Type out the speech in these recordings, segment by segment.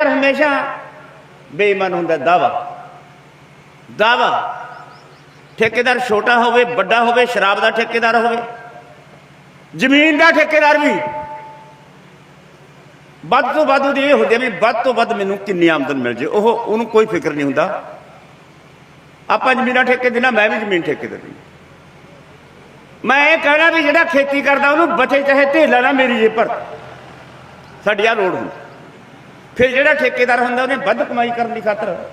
ਪਰ ਹਮੇਸ਼ਾ ਬੇਈਮਾਨ ਹੁੰਦਾ ਦਾਵਾ ਦਾਵਾ ਠੇਕੇਦਾਰ ਛੋਟਾ ਹੋਵੇ, ਵੱਡਾ ਹੋਵੇ, ਸ਼ਰਾਬ ਦਾ ਠੇਕੇਦਾਰ ਹੋਵੇ, ਜ਼ਮੀਨ ਦਾ ਠੇਕੇਦਾਰ ਵੀ। ਵੱਧ ਤੋਂ ਵੱਧ ਉਹਦੀ ਇਹ ਹੁੰਦੀ ਹੈ ਵੀ ਵੱਧ ਤੋਂ ਵੱਧ ਮੈਨੂੰ ਕਿੰਨੀ ਆਮਦਨ ਮਿਲ ਜੇ। ਉਹ, ਉਹਨੂੰ ਕੋਈ ਫਿਕਰ ਨਹੀਂ ਹੁੰਦਾ। ਆਪਾਂ ਜ਼ਮੀਨਾਂ ਠੇਕੇ ਦੇਣਾ ਮੈਂ ਵੀ ਜ਼ਮੀਨ ਠੇਕੇ ਦੇ ਦੇਣੀ ਮੈਂ ਇਹ ਕਹਿਣਾ ਵੀ ਜਿਹੜਾ ਖੇਤੀ ਕਰਦਾ, ਉਹਨੂੰ ਬਚੇ ਚਾਹੇ ਢੇਲਾ ਨਾ ਮੇਰੀ ਜੇ ਪਰ ਸਾਡੀ ਆ ਲੋੜ ਹੁੰਦੀ। ਫਿਰ ਜਿਹੜਾ ਠੇਕੇਦਾਰ ਹੁੰਦਾ, ਉਹਨੇ ਵੱਧ ਕਮਾਈ ਕਰਨ ਦੀ ਖਾਤਰ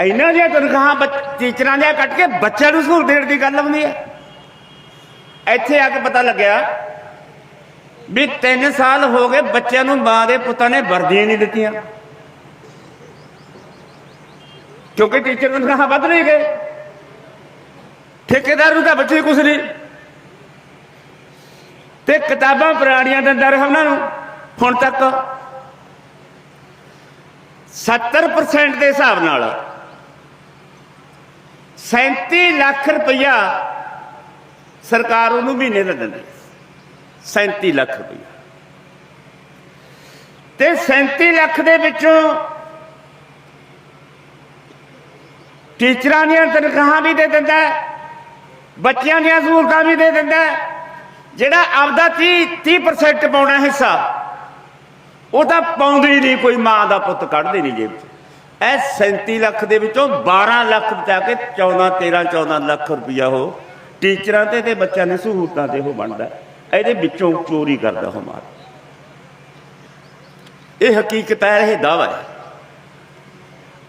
ਇੰਨਾ ਜਿਹਾ ਤਨਖਾਹਾਂ ਬੱਚ- ਟੀਚਰਾਂ ਦੇ ਕੱਟ ਕੇ ਬੱਚਿਆਂ ਨੂੰ ਸਹੂਲਤ ਦੇਣ ਦੀ ਗੱਲ ਆਉਂਦੀ ਹੈ। ਇੱਥੇ ਆ ਕੇ ਪਤਾ ਲੱਗਿਆ ਵੀ 3 ਸਾਲ ਹੋ ਗਏ ਬੱਚਿਆਂ ਨੂੰ ਮਾਂ ਦੇ ਪੁੱਤਾਂ ਨੇ ਵਰਦੀਆਂ ਨਹੀਂ ਦਿੱਤੀਆਂ। ਕਿਉਂਕਿ ਟੀਚਰ ਨੂੰ ਤਨਖਾਹਾਂ ਵੱਧ ਨਹੀਂ ਗਏ। ਠੇਕੇਦਾਰ ਨੂੰ ਤਾਂ ਬੱਚੇ ਕੁਛ ਨਹੀਂ। ਤੇ ਕਿਤਾਬਾਂ ਪੁਰਾਣੀਆਂ ਦਿੰਦਾ ਰਿਹਾ ਉਹਨਾਂ ਨੂੰ। ਹੁਣ ਤੱਕ 70% ਦੇ ਹਿਸਾਬ ਨਾਲ 37 ਲੱਖ ਰੁਪਈਆ ਸਰਕਾਰ ਉਹਨੂੰ ਮਹੀਨੇ ਦਾ ਦਿੰਦੀ। 37 ਲੱਖ ਰੁਪਈਆ। ਤੇ 37 ਲੱਖ ਦੇ ਵਿੱਚੋਂ ਟੀਚਰਾਂ ਦੀਆਂ ਤਨਖਾਹਾਂ ਵੀ ਦੇ ਦਿੰਦਾ ਬੱਚਿਆਂ ਦੀਆਂ ਸਹੂਲਤਾਂ ਵੀ ਦੇ ਦਿੰਦਾ ਜਿਹੜਾ ਆਪਦਾ 30 30% ਪਾਉਣਾ ਹਿੱਸਾ ਉਹ ਤਾਂ ਪਾਉਂਦੇ ਹੀ ਨਹੀਂ, ਕੋਈ ਮਾਂ ਦਾ ਪੁੱਤ ਕੱਢਦੇ ਨਹੀਂ ਜੇਬ 'ਚ। ਇਹ 37 ਲੱਖ ਦੇ ਵਿੱਚੋਂ 12 ਲੱਖ ਬਚਾ ਕੇ 14 13 14 ਲੱਖ ਰੁਪਇਆ ਉਹ ਟੀਚਰਾਂ ਤੇ ਤੇ ਬੱਚਿਆਂ ਦੀ ਸਹੂਲਤਾਂ ਤੇ ਉਹ ਬਣਦਾ। ਇਹਦੇ ਵਿੱਚੋਂ ਚੋਰੀ ਕਰਦਾ ਉਹ ਮਾਰ ਇਹ ਹਕੀਕਤ ਹੈ, ਇਹ ਦਾਵਾ ਹੈ।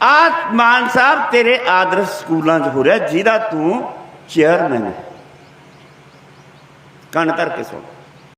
ਆ ਮਾਨ ਸਾਹਿਬ, ਤੇਰੇ ਆਦਰਸ਼ ਸਕੂਲਾਂ 'ਚ ਹੋ ਰਿਹਾ, ਜਿਹਦਾ ਤੂੰ ਚੇਅਰਮੈਨ ਹੈ। ਕੰਨ ਧਰ ਕੇ ਸੁਣ।